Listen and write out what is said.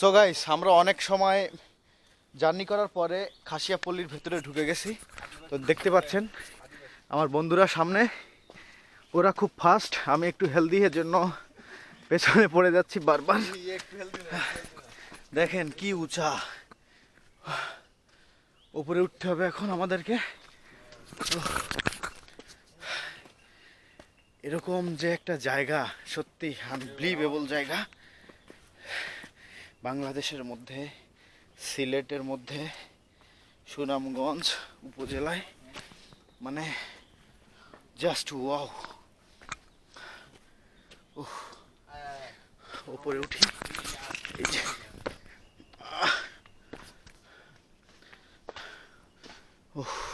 So guys আমরা অনেক সময় জার্নি করার পরে খাসিয়াপল্লির ভেতরে ঢুকে গেছি। তো দেখতে পাচ্ছেন, আমার বন্ধুরা সামনে, ওরা খুব ফাস্ট আমি একটু হেলদি এর জন্য পেছনে পড়ে যাচ্ছি বারবার। দেখেন কি উঁচা। উপরে উঠতে হবে এখন আমাদেরকে। এরকম যে একটা জায়গা, সত্যি আনবিলিভেবল জায়গা। বাংলাদেশের মধ্যে সিলেটের মধ্যে সুনামগঞ্জ উপজেলায় মানে জাস্ট ওয়াও ওপরে উঠি। এই যে ওহ